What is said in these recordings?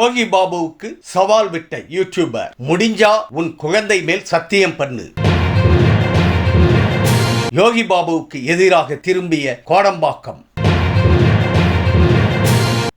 யோகி பாபுவுக்கு சவால் விட்ட யூடியூபர் முடிஞ்சா உன் குழந்தை மேல் சத்தியம் பண்ணு. யோகி பாபுவுக்கு எதிராக திரும்பிய கோடம்பாக்கம்.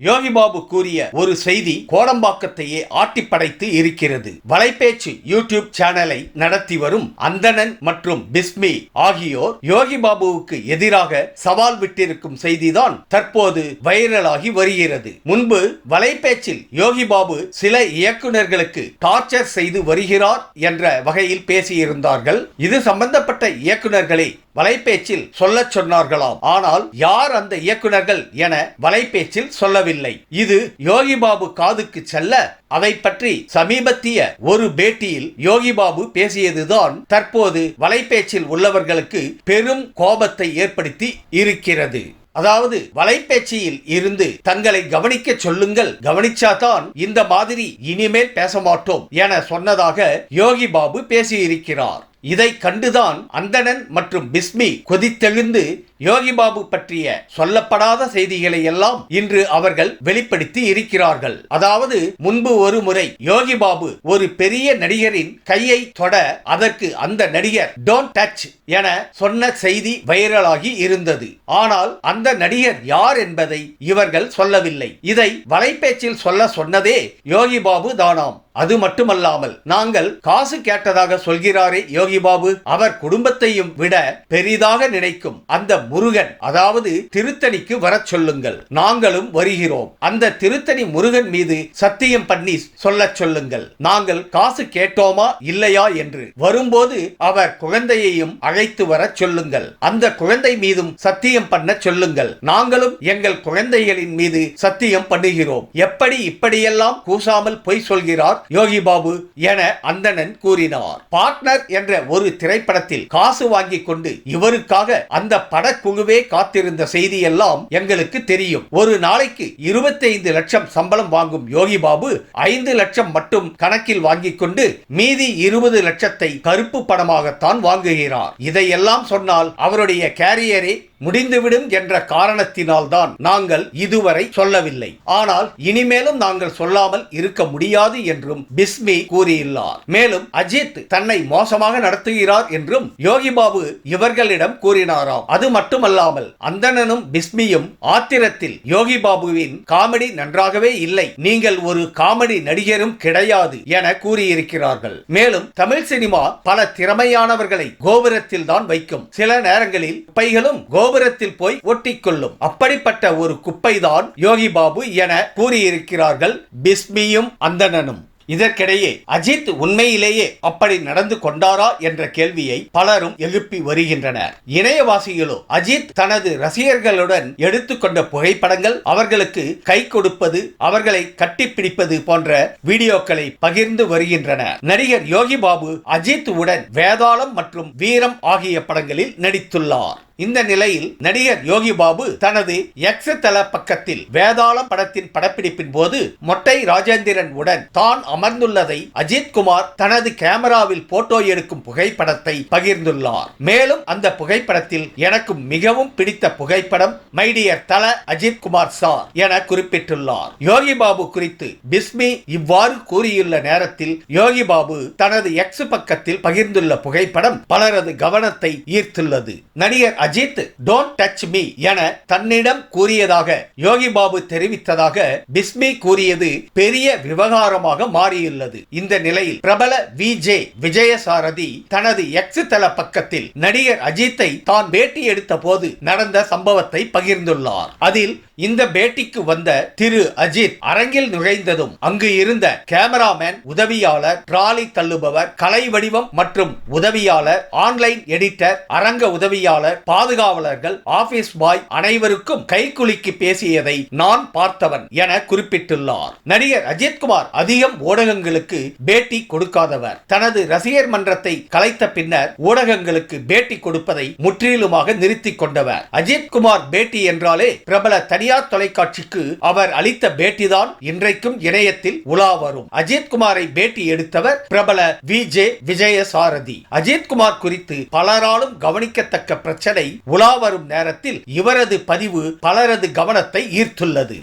யோகி பாபு கூறிய ஒரு செய்தி கோடம்பாக்கத்தையே ஆட்டிப்படைத்து இருக்கிறது. வலைபேச்சு யூடியூப் சேனலை நடத்தி வரும் அந்தணன் மற்றும் பிஸ்மி ஆகியோர் யோகி பாபுவுக்கு எதிராக சவால் விட்டிருக்கும் செய்திதான் தற்போது வைரலாகி வருகிறது. முன்பு வலைபேச்சில் யோகி பாபு சில இயக்குனர்களுக்கு டார்ச்சர் செய்து வருகிறார் என்ற வகையில் பேசியிருந்தார்கள். இது சம்பந்தப்பட்ட இயக்குநர்களை வலைபேச்சில் சொல்லச் சொன்னார்களாம். ஆனால் யார் அந்த இயக்குநர்கள் என வலைபேச்சில் சொல்லவில்லை. இது யோகி பாபு காதுக்கு செல்ல அதை பற்றி சமீபத்திய ஒரு பேட்டியில் யோகி பாபு பேசியதுதான் தற்போது வலைபேச்சில் உள்ளவர்களுக்கு பெரும் கோபத்தை ஏற்படுத்தி இருக்கிறது. அதாவது வலைபேச்சியில் இருந்து தங்களை கவனிக்க சொல்லுங்கள் கவனிச்சாதான் இந்த மாதிரி இனிமேல் பேச மாட்டோம் என சொன்னதாக யோகி பாபு பேசியிருக்கிறார். இதை கண்டுதான் அந்தணன் மற்றும் பிஸ்மி கொதித்தெழுந்து யோகி பாபு பற்றிய சொல்லப்படாத செய்திகளை எல்லாம் இன்று அவர்கள் வெளிப்படுத்தி இருக்கிறார்கள். அதாவது முன்பு ஒரு முறை யோகி பாபு ஒரு பெரிய நடிகரின் கையை தொட அதற்கு அந்த நடிகர் டோன்ட் டச் என சொன்ன செய்தி வைரலாகி இருந்தது. ஆனால் அந்த நடிகர் யார் என்பதை இவர்கள் சொல்லவில்லை. இதை வலைபேச்சில் சொல்ல சொன்னதே யோகி பாபு தானாம். அது மட்டுமல்லாமல் நாங்கள் காசு கேட்டதாக சொல்கிறாரே யோகி பாபு அவர் குடும்பத்தையும் விட பெரிதாக நினைக்கும் அந்த முருகன் அதாவது திருத்தணிக்கு வரச் சொல்லுங்கள். நாங்களும் வருகிறோம். அந்த திருத்தணி முருகன் மீது சத்தியம் பண்ணி சொல்ல சொல்லுங்கள். நாங்கள் காசு கேட்டோமா இல்லையா என்று வரும்போது அவர் குழந்தையையும் அழைத்து வரச் சொல்லுங்கள். அந்த குழந்தை மீதும் சத்தியம் பண்ண சொல்லுங்கள். நாங்களும் எங்கள் குழந்தைகளின் மீது சத்தியம் பண்ணுகிறோம். எப்படி இப்படியெல்லாம் கூசாமல் பொய் சொல்கிறார்? யோகி பாபு என அந்தணன் கூறினார் பார்ட்னர் என்ற ஒரு திரைப்படத்தில் காசு வாங்கி கொண்டு இவருக்காக அந்த படக்குழுவே காத்திருந்த செய்தி எல்லாம் எங்களுக்கு தெரியும். ஒரு நாளைக்கு 25 லட்சம் சம்பளம் வாங்கும் யோகி பாபு ஐந்து லட்சம் மட்டும் கணக்கில் வாங்கிக் கொண்டு மீதி இருபது லட்சத்தை கருப்பு படமாகத்தான் வாங்குகிறார். இதையெல்லாம் சொன்னால் அவருடைய கேரியரே முடிந்துவிடும் என்ற காரணத்தினால்தான் நாங்கள் இதுவரை சொல்லவில்லை. ஆனால் இனிமேலும் நாங்கள் சொல்லாமல் இருக்க முடியாது என்றும் பிஸ்மி கூறியுள்ளார். மேலும் அஜித் தன்னை மோசமாக நடத்துகிறார் என்றும் யோகி பாபு இவர்களிடம் கூறினாராம். அது மட்டுமல்லாமல் அந்தணனும் பிஸ்மியும் ஆத்திரத்தில் யோகி பாபுவின் காமெடி நன்றாகவே இல்லை. நீங்கள் ஒரு காமெடி நடிகரும் கிடையாது என கூறியிருக்கிறார்கள். மேலும் தமிழ் சினிமா பல திறமையானவர்களை கோபுரத்தில் தான் வைக்கும். சில நேரங்களில் குப்பைகளும் கோபுரத்தில் போய் ஒட்டிக்கொள்ளும். அப்படிப்பட்ட ஒரு குப்பைதான் யோகி பாபு என கூறியிருக்கிறார்கள் பிஸ்மியும் அந்தணனும். இதற்கிடையே அஜித் உண்மையிலேயே அப்படி நடந்து கொண்டாரா என்ற கேள்வியை பலரும் எழுப்பி வருகின்றனர். இணையவாசிகளோ அஜித் தனது ரசிகர்களுடன் எடுத்துக்கொண்ட புகைப்படங்கள் அவர்களுக்கு கை கொடுப்பது அவர்களை கட்டிப்பிடிப்பது போன்ற வீடியோக்களை பகிர்ந்து வருகின்றனர். நடிகர் யோகி பாபு அஜித் உடன் வேதாளம் மற்றும் வீரம் ஆகிய படங்களில் நடித்துள்ளார். இந்த நிலையில் நடிகர் யோகி பாபு தனது எக்ஸ் தள பக்கத்தில் வேதாளம் படத்தின் படப்பிடிப்பின் போது மொட்டை ராஜேந்திரன் உடன் தான் அமர்ந்துள்ளதை அஜித் குமார் தனது கேமராவில் போட்டோ எடுக்கும் புகைப்படத்தை பகிர்ந்துள்ளார். மேலும் அந்த புகைப்படத்தில் எனக்கு மிகவும் பிடித்த புகைப்படம் மைடியர் தல அஜித் குமார் சார் என குறிப்பிட்டுள்ளார். யோகி பாபு குறித்து பிஸ்மி இவ்வாறு கூறியுள்ள நேரத்தில் யோகி பாபு தனது எக்ஸ் பக்கத்தில் பகிர்ந்துள்ள புகைப்படம் பலரது கவனத்தை ஈர்த்துள்ளது. நடிகர் அஜித் டோன்ட் டச் மீ என தன்னிடம் கூறியதாக யோகி பாபு தெரிவித்ததாக பிஸ்மி கூறியது பெரிய விவகாரமாக மாறியுள்ளது. இந்த நிலையில் பிரபல விஜே விஜயசாரதி தனது எக்ஸ் தள பக்கத்தில் நடிகர் அஜித்தை தான் பேட்டி எடுத்த போது நடந்த சம்பவத்தை பகிர்ந்துள்ளார். அதில் இந்த பேட்டிக்கு வந்த திரு அஜித் அரங்கில் நுழைந்ததும் அங்கு இருந்த கேமராமேன் உதவியாளர் டிராலி தள்ளுபவர் கலை வடிவம் மற்றும் உதவியாளர் ஆன்லைன் எடிட்டர் அரங்க உதவியாளர் பாதுகாவலர்கள் ஆபீஸ் பாய் அனைவருக்கும் கைகுலுக்கி பேசியதை நான் பார்த்தவன் என குறிப்பிட்டுள்ளார். நடிகர் அஜித்குமார் அதிகம் ஊடகங்களுக்கு பேட்டி கொடுக்காதவர். தனது ரசிகர் மன்றத்தை கலைத்த பின்னர் ஊடகங்களுக்கு பேட்டி கொடுப்பதை முற்றிலுமாக நிறுத்திக் கொண்டவர். அஜித்குமார் பேட்டி என்றாலே பிரபல தனியார் தொலைக்காட்சிக்கு அவர் அளித்த பேட்டிதான் இன்றைக்கும் இணையத்தில் உலா வரும். அஜித்குமாரை பேட்டி எடுத்தவர் பிரபல விஜே விஜய விஜயசாரதி. அஜித்குமார் குறித்து பலராலும் கவனிக்கத்தக்க பிரச்சனை உலா வரும் நேரத்தில் இவரது பதிவு பலரது கவனத்தை ஈர்த்துள்ளது.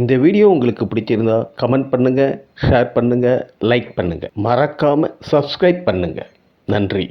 இந்த வீடியோ உங்களுக்கு பிடிச்சிருந்தா கமெண்ட் பண்ணுங்க ஷேர் பண்ணுங்க லைக் பண்ணுங்க. மறக்காம சப்ஸ்கிரைப் பண்ணுங்க. நன்றி.